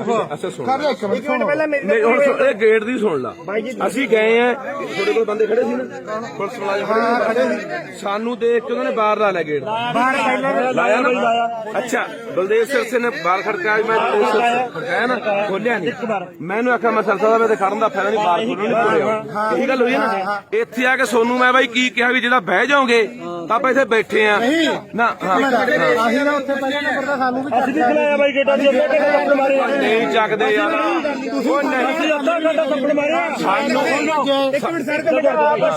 ਅੱਛਾ ਸੁਣ ਕਰ ਇੱਕ ਮਿੰਟ ਸੁਣੋ। ਨਹੀਂ ਹੁਣ ਸੁਣ, ਇਹ ਗੇਟ ਦੀ ਸੁਣ ਲਾ। ਅਸੀਂ ਗਏ ਆ ਤੁਹਾਡੇ ਕੋਲ ਬੰਦੇ ਖੜੇ ਸੀ ਨਾ? ਪੁਲਿਸ ਵਾਲੇ ਖੜੇ ਸੀ। ਸਾਨੂੰ ਦੇਖ ਕੇ ਉਹਨਾਂ ਨੇ ਬਾਹਰ ਲਾ ਲਿਆ ਗੇਟ। ਬਾਹਰ ਪਹਿਲਾਂ ਲਾਇਆ ਨਾ? ਅੱਛਾ ਬਲਦੇਵ ਸਿਰਸੇ ਨੇ ਬਾਹਰ ਖੜਕਾਇਆ ਵੀ ਮੈਂ ਬਲਦੇਵ ਸਿਰਸੇ ਖੜਕਾਇਆ ਨਾ? ਖੋਲਿਆ ਨਹੀਂ ਮੈਨੂੰ ਆਖਿਆ ਮੈਂ ਸਰਸਾ ਦਾ ਮੈਂ ਤੇ ਖੜਨ ਦਾ ਫਾਇਦਾ ਨਹੀਂ ਬਾਹਰ ਖੋਲਣ ਨਹੀਂ ਖੋਲਿਆ ਇਹੀ ਗੱਲ ਹੋਈ ਹੈ ਨਾ? ਇੱਥੇ ਆ ਕੇ ਸੋਨੂੰ ਮੈਂ ਬਾਈ ਕੀ ਕਿਹਾ ਵੀ ਜਿਹੜਾ ਬਹਿ ਜਾਓਗੇ ਤਾਂ ਆਪਾਂ ਇੱਥੇ ਬੈਠੇ ਆ। ਨਾ ਹਾਂ। ਅਸੀਂ ਨਾ ਉੱਥੇ ਪਹਿਲੇ ਨੰਬਰ ਦਾ ਸਾਨੂੰ ਵੀ ਅਸੀਂ ਵੀ ਖਲਾਇਆ ਬਾਈ ਗੇਟਾਂ ਦੀ ਅੱਗੇ ਕਿਹੜੇ ਮਾਰੇ ਨਹੀਂ ਚੱਕਦੇ ਯਾਰ। ਉਹ ਨਹੀਂ। ਅੱਧਾ ਘੰਟਾ ਕੱਪੜੇ ਮਾਰਿਆ। ਸਾਨੂੰ ਇੱਕ ਮਿੰਟ ਸਰ ਬਾਈ ਲੜਨਾ ਦਾ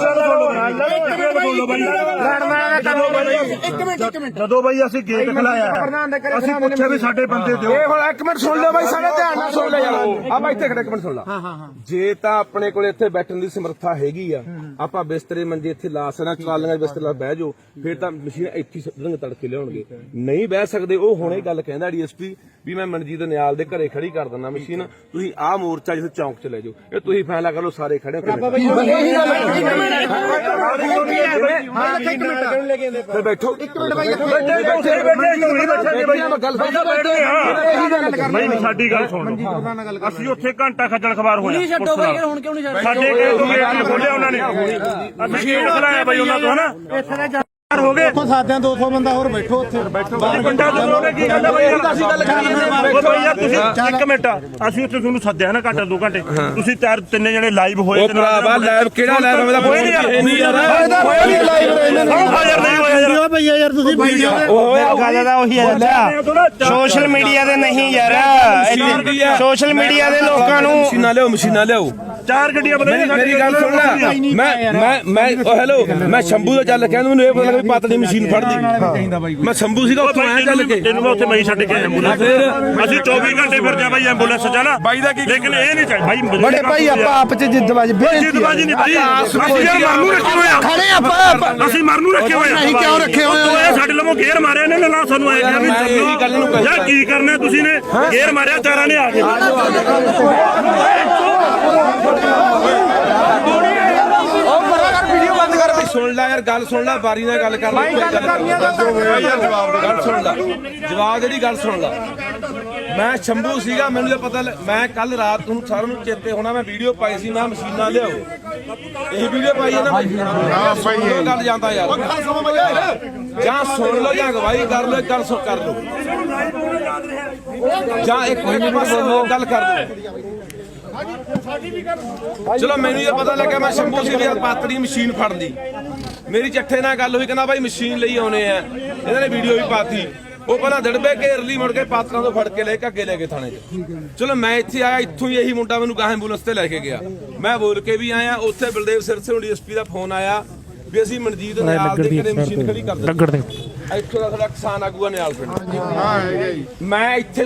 ਕਰੋ ਇੱਕ ਮਿੰਟ ਇੱਕ ਮਿੰਟ। ਜਦੋਂ ਬਾਈ ਅਸੀਂ ਗੇਟ ਖਲਾਇਆ ਅਸੀਂ ਪੁੱਛਿਆ ਵੀ ਸਾਡੇ ਬੰਦੇ ਦਿਓ। ਇਹ ਹੁਣ ਇੱਕ ਮਿੰਟ ਸੁਣ ਲਿਓ ਬਾਈ ਸਾਰੇ ਧਿਆਨ ਨਾਲ ਸੁਣ ਲੈ ਯਾਰ। ਆ ਬਾਈ ਇੱਥੇ ਖੜੇ ਇੱਕ ਮਿੰਟ ਸੁਣ ਲਾ। ਜੇ ਤਾਂ ਆਪਣੇ ਕੋਲ ਇੱਥੇ ਬੈਠਣ ਦੀ ਸਮਰੱਥਾ ਹੈਗੀ ਆ ਆਪਾਂ ਬਿਸਤਰੇ ਮੰਜੇ ਇੱਥੇ ਲਾ ਸਕਣਾ ਕਾਲੀਆਂ ਬਿਸਤਰੇ ਲਾ ਬਹਿ ਜਾਓ ਫਿਰ ਤਾਂ ਮਸ਼ੀਨ ਇੱਥੇ ਸੁੱਟਣਗੇ ਤੜਕੇ ਲਿਆਉਣਗੇ। ਨਹੀਂ ਬਹਿ ਸਕਦੇ ਉਹ ਹੁਣੇ ਗੱਲ ਕਹਿੰਦਾ ਡੀਐਸਪੀ ਵੀ ਮੈਂ ਮਨਜੀਤ ਨਿਆਲ ਦੇ ਘਰੇ ਖੜੀ ਕਰ ਦਿੰਦਾ ਮਸ਼ੀਨ ਤੁਸੀਂ ਆਹ ਮੋਰਚਾ ਜਿੱਥੇ ਚੌਂਕ ਚ ਲੈ ਜਾਓ ਇਹ ਤੁਸੀਂ ਫੈਸਲਾ ਕਰ ਲਓ ਸਾਰੇ ਖੜੇ ਹੋ ਫਿਰ ਬੈਠੋ ਇੱਕ ਮਿੰਟ ਬਾਈ ਬੈਠੇ ਬੈਠੇ ਗੱਲ ਨਹੀਂ ਸਾਡੀ ਗੱਲ ਸੁਣ ਲਓ ਅਸੀਂ ਉੱਥੇ ਘੰਟਾ ਖੱਜਲ ਖਬਾਰ ਹੋਇਆ ਛੱਡੋ ਬਾਈ ਹੁਣ ਕਿਉਂ ਨਹੀਂ ਸਾਡੇ ਗੇਟ ਖੋਲਿਆ ਉਹਨਾਂ ਨੇ ਅਸੀਂ ਗੇਟ ਖਲਾਇਆ ਬਾਈ ਉਹਨਾਂ ਤੋਂ ਹਨਾ ਹੋ ਗਏ। ਉੱਥੋਂ ਸਾਦਿਆਂ 200 ਬੰਦਾ ਹੋਰ ਬੈਠੋ ਉੱਥੇ। ਬੈਠੋ। ਪਿੰਡਾਂ ਤੋਂ ਲੋਨੇ ਕੀ ਗੱਲ ਆ ਬਾਈ? ਅਸੀਂ ਗੱਲ ਕਰ ਬਾਈ ਯਾਰ ਤੁਸੀਂ ਇੱਕ ਮਿੰਟ ਅਸੀਂ ਉੱਥੇ ਤੁਹਾਨੂੰ ਸੱਦਿਆ ਨਾ ਘੰਟਾ ਦੋ ਘੰਟੇ। ਤੁਸੀਂ ਚਾਰ ਤਿੰਨੇ ਜਣੇ ਲਾਈਵ ਹੋਏ ਉਹ ਭਰਾਵਾ ਲਾਈਵ ਕਿਹੜਾ ਲਾਈਵ ਮੇਰਾ ਫੋਨ ਇਹ ਨਹੀਂ ਯਾਰ। ਹੋਇਆ ਨਹੀਂ ਲਾਈਵ ਯਾਰ। ਨਹੀਂ ਹੋਇਆ ਯਾਰ। ਭਈਆ ਯਾਰ ਤੁਸੀਂ ਵੀਡੀਓ ਗੱਲ ਤਾਂ ਉਹੀ ਹੈ ਸੋਸ਼ਲ ਮੀਡੀਆ ਤੇ ਨਹੀਂ ਯਾਰ। ਸੋਸ਼ਲ ਮੀਡੀਆ ਦੇ ਲੋਕਾਂ ਨੂੰ ਮਸ਼ੀਨਾਂ ਲਿਆਓ ਮਸ਼ੀਨਾਂ ਲਿਆਓ। ਚਾਰ ਗੱਡੀਆਂ ਬਦਲ ਮੇਰੀ ਗੱਲ ਸੁਣ ਲੈ। ਮੈਂ ਮੈਂ ਮੈਂ ਉਹ ਹੈਲੋ ਮੈਂ ਸ਼ੰਭੂ ਦਾ ਚੱਲ ਕਹਿੰਦਾ ਮੈਨੂੰ ਇਹ ਪਤਾ ਲੱਗਾ ਵੀ ਪਤਲੀ ਮਸ਼ੀਨ ਫੜਦੀ। ਮੈਂ ਸ਼ੰਭੂ ਸੀਗਾ ਉੱਥੋਂ ਆਇਆ ਚੱਲ ਕੇ। ਤੈਨੂੰ ਮੈਂ ਉੱਥੇ ਮੈਂ ਛੱਡ ਕੇ ਐਂਬੂਲੈਂਸ ਅਸੀਂ 24 ਘੰਟੇ ਫਿਰ ਜਾ ਬਾਈ ਐਂਬੂਲੈਂਸ ਚ ਨਾ ਬਾਈ ਦਾ ਕੀ ਲੇਕਿਨ ਇਹ ਨਹੀਂ ਚਾਹੀਦਾ ਬਾਈ ਬੜੇ ਭਾਈ ਆਪਾਂ ਆਪ ਚ ਜਿੱਦਬਾਜੀ ਜਿੱਦਬਾਜੀ ਨਹੀਂ ਬਾਈ। ਅਸੀਂ ਯਾਰ ਮਰਨ ਨੂੰ ਰੱਖੇ ਹੋਏ ਆ? ਖੜੇ ਆਪਾਂ ਅਸੀਂ ਮਰਨ ਨੂੰ ਰੱਖੇ ਹੋਏ ਆ। ਨਹੀਂ, ਕਿਉਂ ਰੱਖੇ ਹੋਏ ਆ? ਸਾਡੇ ਲਵੋਂ ਗੇਰ ਮਾਰਿਆ ਨੇ ਨਾ ਸਾਨੂੰ ਆਇਆ ਕਿਹਾ ਵੀ ਮੈਂ ਇਹੀ ਗੱਲ ਨੂੰ ਕਹਿੰਦਾ। ਯਾਰ ਕੀ ਕਰਨਾ ਤੁਸੀਂ ਨੇ? ਗੇਰ ਮਾਰਿਆ ਚਾਰਾਂ ਨੇ ਆ ਕੇ ਵੀਡੀਓ ਬੰਦ ਕਰ ਬਈ ਸੁਣ ਲੈ ਯਾਰ ਗੱਲ ਸੁਣ ਲੈ ਬਾਰੀ ਨਾਲ ਗੱਲ ਕਰ ਲੈ ਗੱਲ ਕਰਨੀ ਆ ਗੱਲ ਸੁਣ ਲੈ ਜਵਾਬ ਜਿਹੜੀ ਗੱਲ ਸੁਣ ਲੈ। ਮੈਂ ਸ਼ੰਭੂ ਸੀਗਾ ਮੈਨੂੰ ਤਾਂ ਪਤਾ ਮੈਂ ਕੱਲ ਰਾਤ ਨੂੰ ਸਾਰਿਆਂ ਨੂੰ ਚੇਤੇ ਹੋਣਾ ਮੈਂ ਵੀਡੀਓ ਪਾਈ ਸੀ ਮੈਂ ਮਸ਼ੀਨਾਂ ਲਿਆਓ। ਇਹ ਵੀਡੀਓ ਪਾਈ ਹੈ ਨਾ ਹਾਂ। ਸੁਣ ਲਓ ਗੱਲ ਜਾਂਦਾ ਯਾਰ। ਜਾਂ ਸੁਣ ਲਓ ਜਾਂ ਗਵਾਹੀ ਕਰ ਲਓ ਗੱਲ ਸੁਣ ਕਰ ਲਓ। ਜਾਂ ਇੱਕ ਇੱਕ ਪਾਸੇ ਗੱਲ ਕਰ ਲਓ। ਚਲੋ ਮੈਨੂੰ ਇਹ ਪਤਾ ਲੱਗਾ ਮੈਂ ਸ਼ੰਭੂ ਸੀ ਦੀ ਪਾਤੜੀ ਮਸ਼ੀਨ ਫੜ ਲਈ ਮੇਰੀ ਚੱਠੇ ਨਾਲ ਗੱਲ ਹੋਈ ਕਹਿੰਦਾ ਬਾਈ ਮਸ਼ੀਨ ਲਈ ਆਉਨੇ ਆ। ਇਹਨਾਂ ਨੇ ਵੀਡੀਓ ਵੀ ਪਾਤੀ। ਉਹ ਪਹਿਲਾਂ ਦੜਬੇ ਘੇਰ ਲਈ ਮੁੜ ਕੇ ਪਾਤਰਾਂ ਤੋਂ ਫੜ ਕੇ ਲੈ ਕੇ ਅੱਗੇ ਲੈ ਕੇ ਥਾਣੇ 'ਚ। ਚਲੋ ਮੈਂ ਇੱਥੇ ਆਇਆ ਇੱਥੋਂ ਹੀ ਇਹੀ ਮੁੰਡਾ ਮੈਨੂੰ ਗਾਹ ਐਂਬੂਲੈਂਸ ਤੇ ਲੈ ਕੇ ਗਿਆ। ਮੈਂ ਬੋਲ ਕੇ ਵੀ ਆਇਆ ਉੱਥੇ ਬਲਦੇਵ ਸਿਰਸੇ ਨੂੰ ਡੀਐਸਪੀ ਦਾ ਫੋਨ ਆਇਆ ਵੀ ਅਸੀਂ ਮਨਜੀਤ ਨਿਆਲ ਦੇ ਘਰੇ ਮਸ਼ੀਨ ਖੜੀ ਕਰ ਦਿੱਤੀ। ਇੱਥੋਂ ਦਾ ਸਾਡਾ ਕਿਸਾਨ ਆਗੂਆ ਨਿਆਲ ਪਿੰਡ। ਮੈਂ ਇੱਥੇ